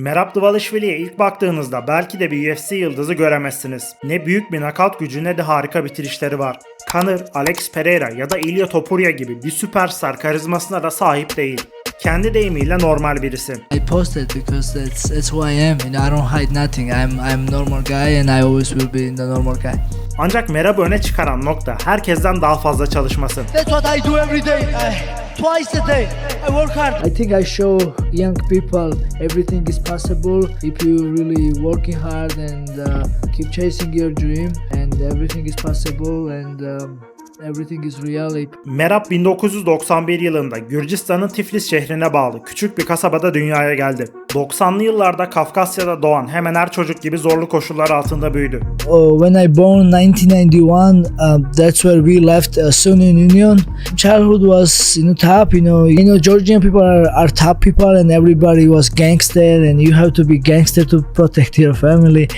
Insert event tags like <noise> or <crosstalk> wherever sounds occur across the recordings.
Merab Dvalishvili'ye ilk baktığınızda belki de bir UFC yıldızı göremezsiniz. Ne büyük bir nakavt gücü ne de harika bitirişleri var. Conor, Alex Pereira ya da Ilya Topuria gibi bir süperstar karizmasına da sahip değil. Kendi deyimiyle normal birisi. I posted because that's that's who I am and I don't hide nothing. I'm I'm normal guy and I always will be the normal guy. Ancak Merab'ı öne çıkaran nokta herkesten daha fazla çalışması. That's what I do every day. I, twice a day. I work hard. I think I show young people everything is possible if you really working hard and uh, keep chasing your dream and everything is possible and um, everything is real. If Merab 1991 yılında Gürcistan'ın Tiflis şehrine bağlı küçük bir kasabada dünyaya geldi. 90'lı yıllarda Kafkasya'da doğan hemen her çocuk gibi zorlu koşullar altında büyüdü. Uh, when I born 1991, uh, that's where we left uh, Soviet Union. Childhood was you know top. You know, you know Georgian people are, are top people, and everybody was gangster, and you have to be gangster to protect your family.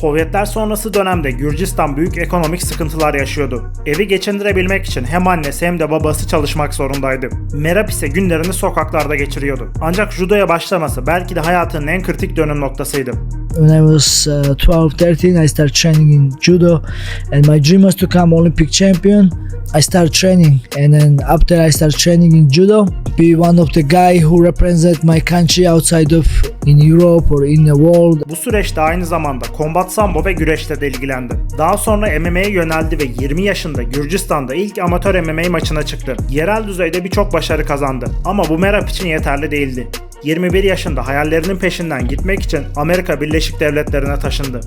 Sovyetler sonrası dönemde Gürcistan büyük ekonomik sıkıntılar yaşıyordu. Evi geçindirebilmek için hem annesi hem de babası çalışmak zorundaydı. Merab ise günlerini sokaklarda geçiriyordu. Ancak judoya başlaması belki de hayatının en kritik dönüm noktasıydı. When I was uh, 12, 13, I started training in judo, and my dream was to become Olympic champion. I started training, and then after I started training in judo, be one of the guy who represent my country outside of in Europe or in the world. Bu süreçte aynı zamanda kombat sambo ve güreşle de ilgilendi. Daha sonra MMA'ye yöneldi ve 20 yaşında Gürcistan'da ilk amatör MMA maçına çıktı. Yerel düzeyde birçok başarı kazandı. Ama bu Merab için yeterli değildi. 21 yaşında hayallerinin peşinden gitmek için Amerika Birleşik Devletleri'ne taşındı.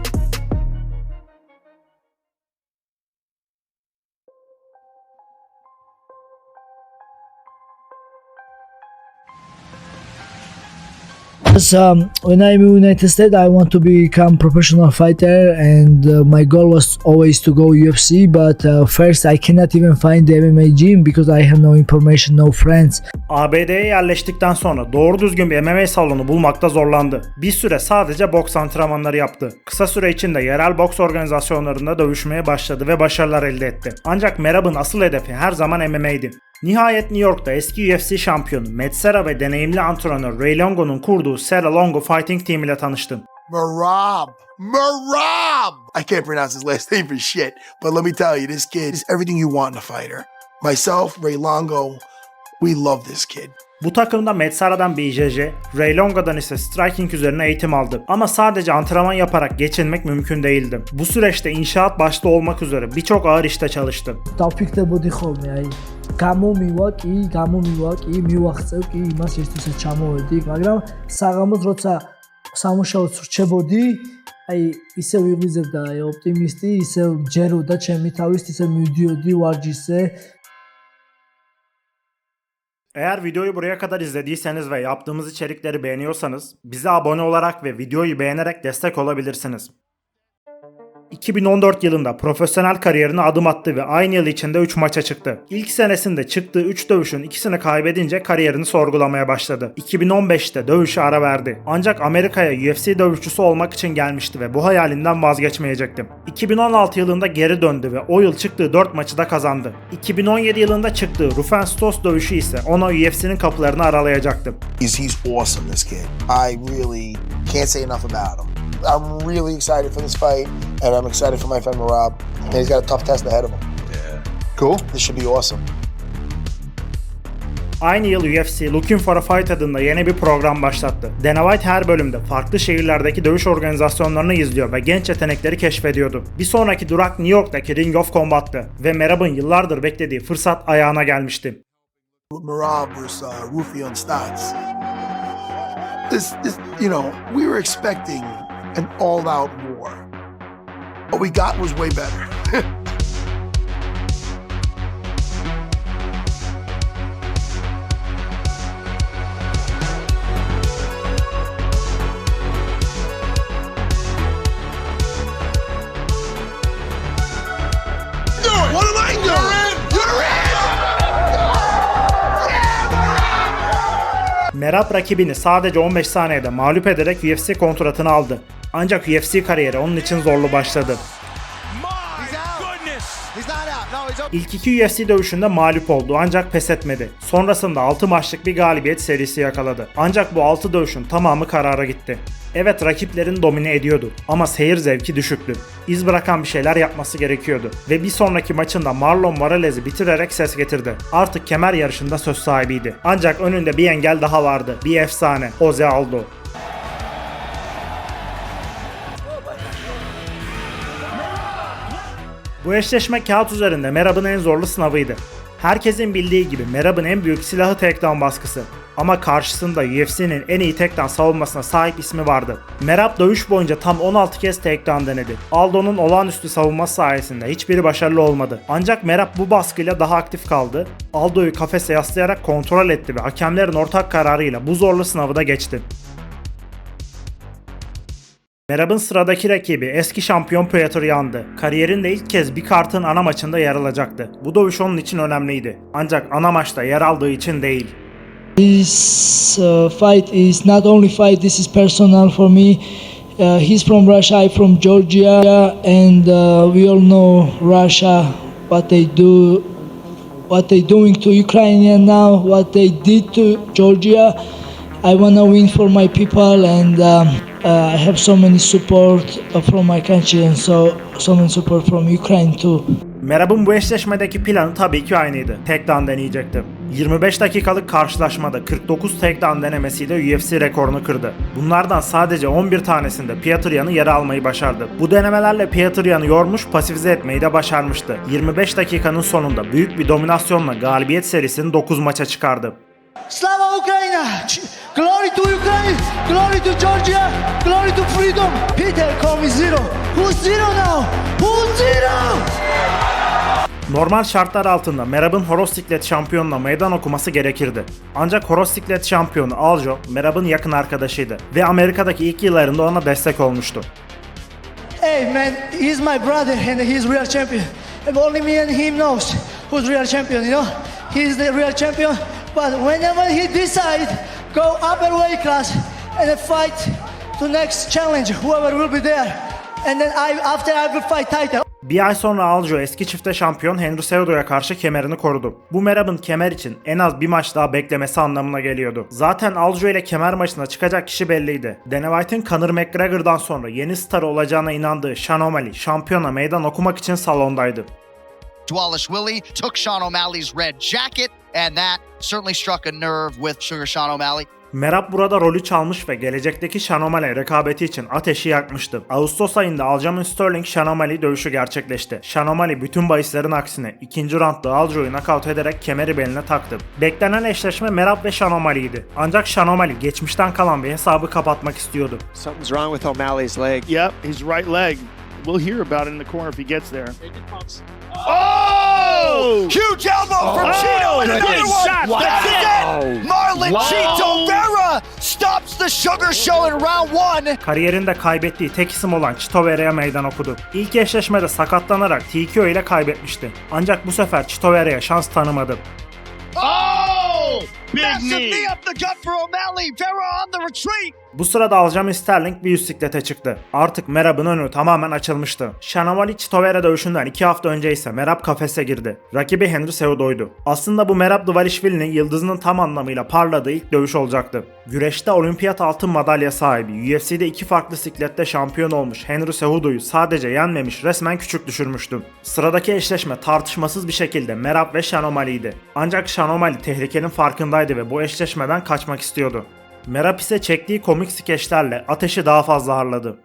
Because um, when I moved United States, I want to become professional fighter, and uh, my goal was always to go UFC. But uh, first, I cannot even find the MMA gym because I have no information, no friends. ABD'ye yerleştikten sonra doğru düzgün bir MMA salonu bulmakta zorlandı. Bir süre sadece boks antrenmanları yaptı. Kısa süre içinde yerel boks organizasyonlarında dövüşmeye başladı ve başarılar elde etti. Ancak Merab'ın asıl hedefi her zaman MMA'ydi. Nihayet New York'ta eski UFC şampiyonu Matt Serra ve deneyimli antrenör Ray Longo'nun kurduğu Serra Longo Fighting Team ile tanıştım. Marab. Marab! I can't pronounce his last <laughs> name for shit, but let me tell you, this kid is everything you want in a fighter. Myself, Ray Longo, we love this kid. Bu takımda Metsara'dan BJJ, Ray Longo'dan ise striking üzerine eğitim aldım. Ama sadece antrenman yaparak geçinmek mümkün değildi. Bu süreçte inşaat başta olmak üzere birçok ağır işte çalıştım. Topik de bu dikhom yani. გამომივა კი გამომივა კი მივახცევ კი იმას ერთისა ჩამოვედი მაგრამ საღამოს როცა სამუშაოც რჩებოდი აი ისე ვიღვიძებდა აი ოპტიმისტი ისე ჯეროდა ჩემი თავის ისე მივდიოდი ვარჯიშზე Eğer videoyu buraya kadar izlediyseniz ve yaptığımız içerikleri beğeniyorsanız bize abone olarak ve videoyu beğenerek destek olabilirsiniz. 2014 yılında profesyonel kariyerine adım attı ve aynı yıl içinde 3 maça çıktı. İlk senesinde çıktığı 3 dövüşün ikisini kaybedince kariyerini sorgulamaya başladı. 2015'te dövüşe ara verdi. Ancak Amerika'ya UFC dövüşçüsü olmak için gelmişti ve bu hayalinden vazgeçmeyecekti. 2016 yılında geri döndü ve o yıl çıktığı 4 maçı da kazandı. 2017 yılında çıktığı Rufen Stos dövüşü ise ona UFC'nin kapılarını aralayacaktı. He's, awesome, this kid. I really can't say enough about him. I'm really excited for this fight, and I'm excited for my friend Marab. And he's got a tough test ahead of him. Yeah. Cool. This should be awesome. Aynı yıl UFC Looking for a Fight adında yeni bir program başlattı. Dana White her bölümde farklı şehirlerdeki dövüş organizasyonlarını izliyor ve genç yetenekleri keşfediyordu. Bir sonraki durak New York'taki Ring of Combat'tı ve Merab'ın yıllardır beklediği fırsat ayağına gelmişti. Marab versus uh, Rufion Stats. This, this, you know, we were expecting an all-out war. What we got was way better. <laughs> Merab rakibini sadece 15 saniyede mağlup ederek UFC kontratını aldı. Ancak UFC kariyeri onun için zorlu başladı. İlk iki UFC dövüşünde mağlup oldu ancak pes etmedi. Sonrasında 6 maçlık bir galibiyet serisi yakaladı. Ancak bu 6 dövüşün tamamı karara gitti. Evet rakiplerini domine ediyordu ama seyir zevki düşüktü. İz bırakan bir şeyler yapması gerekiyordu. Ve bir sonraki maçında Marlon Morales'i bitirerek ses getirdi. Artık kemer yarışında söz sahibiydi. Ancak önünde bir engel daha vardı. Bir efsane. Jose Aldo. Bu eşleşme kağıt üzerinde Merab'ın en zorlu sınavıydı. Herkesin bildiği gibi Merab'ın en büyük silahı takedown baskısı. Ama karşısında UFC'nin en iyi takedown savunmasına sahip ismi vardı. Merab dövüş boyunca tam 16 kez takedown denedi. Aldo'nun olağanüstü savunması sayesinde hiçbiri başarılı olmadı. Ancak Merab bu baskıyla daha aktif kaldı. Aldo'yu kafese yaslayarak kontrol etti ve hakemlerin ortak kararıyla bu zorlu sınavı da geçti. Merab'ın sıradaki rakibi eski şampiyon Piotr Yan'dı. Kariyerinde ilk kez bir kartın ana maçında yer alacaktı. Bu dövüş onun için önemliydi. Ancak ana maçta yer aldığı için değil. This uh, fight is not only fight. This is personal for me. Uh, he's from Russia. I'm from Georgia, and uh, we all know Russia. What they do, what they doing to Ukrainian now, what they did to Georgia. I wanna win for my people, and um, uh, I have so many support uh, from my country, and so so many support from Ukraine too. Merab'ın bu eşleşmedeki planı tabii ki aynıydı. Takedown deneyecekti. 25 dakikalık karşılaşmada 49 takedown denemesiyle UFC rekorunu kırdı. Bunlardan sadece 11 tanesinde Piotr Yan'ı yere almayı başardı. Bu denemelerle Piotr Yan'ı yormuş, pasifize etmeyi de başarmıştı. 25 dakikanın sonunda büyük bir dominasyonla galibiyet serisini 9 maça çıkardı. Slava Ukraina! Glory to Ukraine! Glory to Georgia! Glory to freedom! Peter, call me zero. Who's zero now? Who's zero? Normal şartlar altında Merab'ın Horosiklet şampiyonuna meydan okuması gerekirdi. Ancak Horosiklet şampiyonu Aljo, Merab'ın yakın arkadaşıydı ve Amerika'daki ilk yıllarında ona destek olmuştu. Hey man, he's my brother and he's real champion. And only me and him knows who's real champion, you know? He's the real champion. But whenever he decide, go upper weight class and fight the next challenge, whoever will be there. And then I, after I will fight title. Bir ay sonra Aljo eski çifte şampiyon Henry Cejudo'ya karşı kemerini korudu. Bu Merab'ın kemer için en az bir maç daha beklemesi anlamına geliyordu. Zaten Aljo ile kemer maçına çıkacak kişi belliydi. Dana White'ın Conor McGregor'dan sonra yeni star olacağına inandığı Sean O'Malley şampiyona meydan okumak için salondaydı. Wallace Willie took Sean O'Malley's red jacket, and that certainly struck a nerve with Sugar Sean O'Malley. Merab burada rolü çalmış ve gelecekteki Sean O'Malley rekabeti için ateşi yakmıştı. Ağustos ayında Aljamain Sterling Sean O'Malley dövüşü gerçekleşti. Sean O'Malley bütün bahislerin aksine ikinci roundda Aljo'yu nakavt ederek kemeri beline taktı. Beklenen eşleşme Merab ve Sean O'Malley'ydi. Ancak Sean O'Malley geçmişten kalan bir hesabı kapatmak istiyordu. Something's wrong with O'Malley's leg. Yep, his right leg. We'll hear about it in the corner if he gets there. Oh! Huge elbow from Oh, Cheeto, and another one. Shots, That's that's it. Marlon Wow. Cheeto Vera stops the Sugar Show in round one. Kariyerinde kaybettiği tek isim olan Chito Vera'ya meydan okudu. İlk eşleşmede sakatlanarak TKO ile kaybetmişti. Ancak bu sefer Chito Vera'ya şans tanımadı. Oh! Big Massive knee. knee up the gut for O'Malley. Vera on the retreat. Bu sırada Aljamain Sterling bir üst siklete çıktı. Artık Merab'ın önü tamamen açılmıştı. Shanawali Chitovera dövüşünden 2 hafta önce ise Merab kafese girdi. Rakibi Henry Cejudo'ydu. Aslında bu Merab Dvalishvili'nin yıldızının tam anlamıyla parladığı ilk dövüş olacaktı. Güreşte olimpiyat altın madalya sahibi, UFC'de iki farklı siklette şampiyon olmuş Henry Cejudo'yu sadece yenmemiş resmen küçük düşürmüştü. Sıradaki eşleşme tartışmasız bir şekilde Merab ve Sean O'Malley'di. Ancak Sean O'Malley tehlikenin farkındaydı ve bu eşleşmeden kaçmak istiyordu. Merab ise çektiği komik skeçlerle ateşi daha fazla harladı.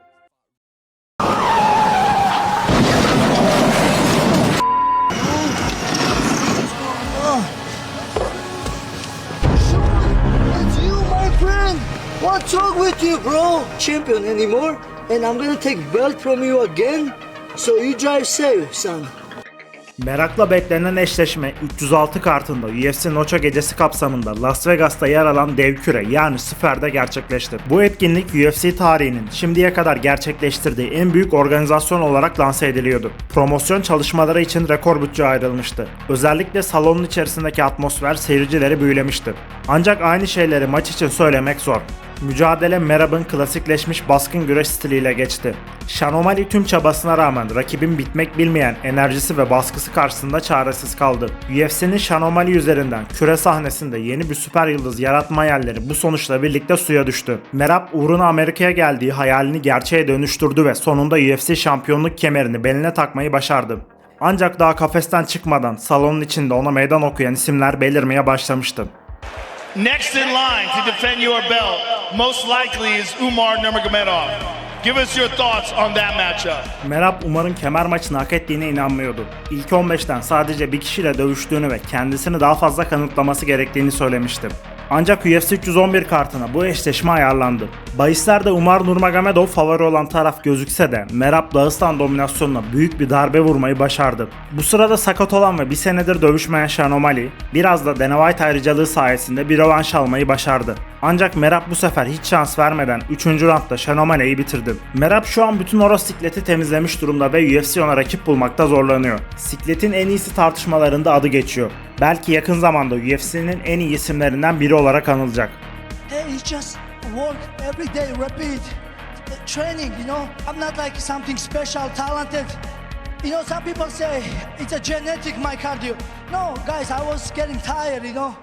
What's wrong with you, bro? Champion anymore? And I'm gonna take belt from you again. So you drive safe, son. Merakla beklenen eşleşme 306 kartında UFC Nocha gecesi kapsamında Las Vegas'ta yer alan dev küre yani Sfer'de gerçekleşti. Bu etkinlik UFC tarihinin şimdiye kadar gerçekleştirdiği en büyük organizasyon olarak lanse ediliyordu. Promosyon çalışmaları için rekor bütçe ayrılmıştı. Özellikle salonun içerisindeki atmosfer seyircileri büyülemişti. Ancak aynı şeyleri maç için söylemek zor. Mücadele Merab'ın klasikleşmiş baskın güreş stiliyle geçti. Sean O'Malley tüm çabasına rağmen rakibin bitmek bilmeyen enerjisi ve baskısı karşısında çaresiz kaldı. UFC'nin Sean O'Malley üzerinden küre sahnesinde yeni bir süper yıldız yaratma hayalleri bu sonuçla birlikte suya düştü. Merab uğruna Amerika'ya geldiği hayalini gerçeğe dönüştürdü ve sonunda UFC şampiyonluk kemerini beline takmayı başardı. Ancak daha kafesten çıkmadan salonun içinde ona meydan okuyan isimler belirmeye başlamıştı. Next in line to defend your belt, most likely is Umar Nurmagomedov. Give us your thoughts on that matchup. Merab Umar'ın kemer maçını hak ettiğine inanmıyordu. İlk 15'ten sadece bir kişiyle dövüştüğünü ve kendisini daha fazla kanıtlaması gerektiğini söylemişti. Ancak UFC 311 kartına bu eşleşme ayarlandı. Bahislerde Umar Nurmagomedov favori olan taraf gözükse de Merab Dağıstan dominasyonuna büyük bir darbe vurmayı başardı. Bu sırada sakat olan ve bir senedir dövüşmeyen Sean O'Malley biraz da Dana White ayrıcalığı sayesinde bir rövanş almayı başardı. Ancak Merab bu sefer hiç şans vermeden 3. roundda Sean O'Malley'i bitirdi. Merab şu an bütün Oro sikleti temizlemiş durumda ve UFC ona rakip bulmakta zorlanıyor. Sikletin en iyisi tartışmalarında adı geçiyor. Belki yakın zamanda UFC'nin en iyi isimlerinden biri olarak anılacak. Training, you know. I'm not like something special, talented. You know, some people say it's a genetic my cardio. No, guys, I was getting tired, you know.